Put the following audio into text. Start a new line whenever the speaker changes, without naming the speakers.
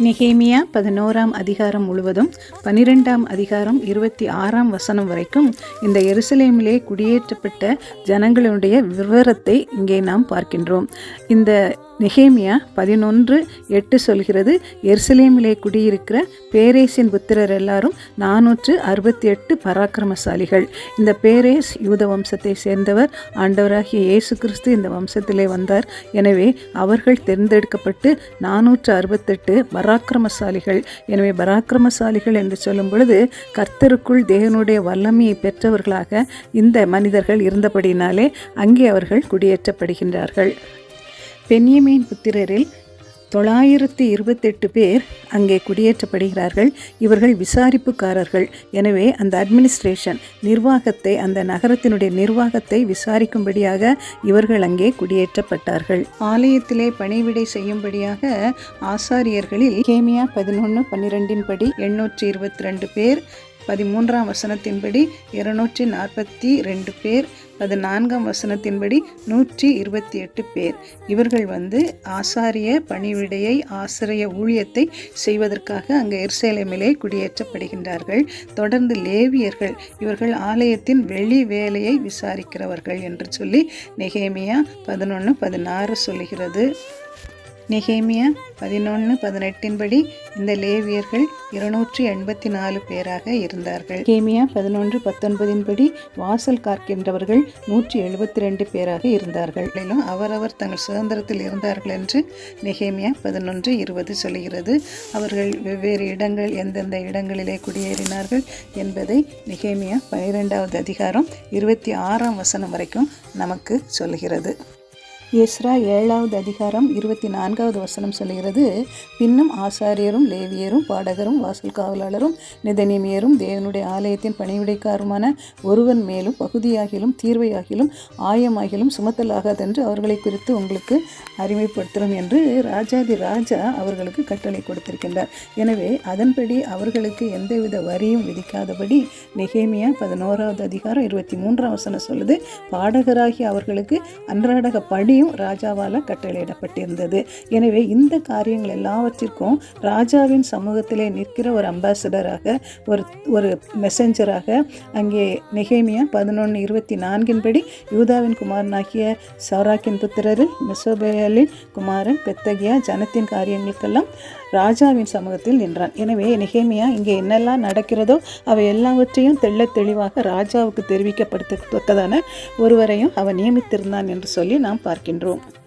நெஹேமியா பதினோராம் அதிகாரம் முழுவதும் பனிரெண்டாம் அதிகாரம் இருபத்தி ஆறாம் வசனம் வரைக்கும் இந்த எருசலேமிலே குடியேற்றப்பட்ட ஜனங்களுடைய விவரத்தை இங்கே நாம் பார்க்கின்றோம். இந்த நெஹேமியா பதினொன்று எட்டு சொல்கிறது எர்சலேமிலே குடியிருக்கிற பேரேசின் புத்திரர் எல்லாரும் நானூற்று அறுபத்தி எட்டு பராக்கிரமசாலிகள். இந்த பேரேஸ் யூத வம்சத்தை சேர்ந்தவர் ஆண்டவராகிய இயேசு கிறிஸ்து இந்த வம்சத்திலே வந்தார். எனவே அவர்கள் தேர்ந்தெடுக்கப்பட்டு நானூற்று அறுபத்தெட்டு பராக்கிரமசாலிகள். எனவே பராக்கிரமசாலிகள் என்று சொல்லும் பொழுது கர்த்தருக்குள் தேவனுடைய வல்லமையை பெற்றவர்களாக இந்த மனிதர்கள் இருந்தபடினாலே அங்கே அவர்கள் குடியேற்றப்படுகின்றார்கள். பென்யமீன் புத்திரரில் தொள்ளாயிரத்தி இருபத்தெட்டு பேர் அங்கே குடியேற்றப்படுகிறார்கள். இவர்கள் விசாரிப்புக்காரர்கள். எனவே அந்த அட்மினிஸ்ட்ரேஷன் நிர்வாகத்தை அந்த நகரத்தினுடைய நிர்வாகத்தை விசாரிக்கும்படியாக இவர்கள் அங்கே குடியேற்றப்பட்டார்கள். ஆலயத்திலே பணிவிடை செய்யும்படியாக ஆசாரியர்களில் கேமியா பதினொன்று பன்னிரெண்டின் படி எண்ணூற்றி இருபத்தி ரெண்டு பேர் பதிமூன்றாம் வசனத்தின்படி இருநூற்றி நாற்பத்தி ரெண்டு பேர் பதினான்காம் வசனத்தின்படி நூற்றி இருபத்தி எட்டு பேர். இவர்கள் வந்து ஆசாரிய பணிவிடையை ஆசிரிய ஊழியத்தை செய்வதற்காக அங்கே எர்சேலமிலே குடியேற்றப்படுகின்றார்கள். தொடர்ந்து லேவியர்கள் இவர்கள் ஆலயத்தின் வெளி வேலையை விசாரிக்கிறவர்கள் என்று சொல்லி நெகேமியா பதினொன்று பதினாறு சொல்லுகிறது. நெகேமியா பதினொன்று பதினெட்டின்படி இந்த லேவியர்கள் இருநூற்றி எண்பத்தி நாலு பேராக இருந்தார்கள். கேமியா பதினொன்று பத்தொன்பதின்படி வாசல் காக்கின்றவர்கள் நூற்றி எழுபத்தி ரெண்டு பேராக இருந்தார்கள். மேலும் அவரவர் தங்கள் சுதந்திரத்தில் இருந்தார்கள் என்று நெகேமியா பதினொன்று இருபது சொல்கிறது அவர்கள் வெவ்வேறு இடங்கள் எந்தெந்த இடங்களிலே குடியேறினார்கள் என்பதை நெகேமியா பனிரெண்டாவது அதிகாரம் இருபத்தி ஆறாம் வசனம் வரைக்கும் நமக்கு சொல்கிறது எஸ்ரா ஏழாவது அதிகாரம் இருபத்தி நான்காவது வசனம் சொல்கிறது பின்னும் ஆசாரியரும் லேவியரும் பாடகரும் வாசல் காவலாளரும் நிதனிமியரும் தேவனுடைய ஆலயத்தின் பணிவிடைக்காருமான ஒருவன் மேலும் பகுதியாகிலும் தீர்வையாகிலும் ஆயமாகிலும் சுமத்தலாகாதென்று அவர்களை குறித்து உங்களுக்கு அறிமுகப்படுத்துகிறோம் என்று ராஜாதி ராஜா அவர்களுக்கு கட்டளை கொடுத்திருக்கின்றார். எனவே அதன்படி அவர்களுக்கு எந்தவித வரியும் விதிக்காதபடி நெகேமியா பதினோராவது அதிகாரம் இருபத்தி மூன்றாம் வசனம் சொல்லுது பாடகராகி அவர்களுக்கு அன்றாடக படியும் ராஜாவால் கட்டளையிடப்பட்டிருந்தது. எனவே இந்த காரியங்கள் எல்லாவற்றிற்கும் ராஜாவின் சமூகத்திலே நிற்கிற ஒரு அம்பாசடராக ஒரு ஒரு மெசஞ்சராக அங்கே நெகேமியா பதினொன்று இருபத்தி நான்கின்படி யூதாவின் குமாரனாகிய சௌராக்கின் புத்திரரில் மெசோபேலின் குமாரன் பெத்தகியா ஜனத்தின் காரியங்களுக்கெல்லாம் ராஜாவின் சமூகத்தில் நின்றான். எனவே நெகேமியா இங்கே என்னெல்லாம் நடக்கிறதோ அவை எல்லாவற்றையும் தெள்ள தெளிவாக ராஜாவுக்கு தெரிவிக்கப்படுத்தத்தக்கதான ஒருவரையும் அவன் நியமித்திருந்தான் என்று சொல்லி நாம் பார்க்கின்றோம்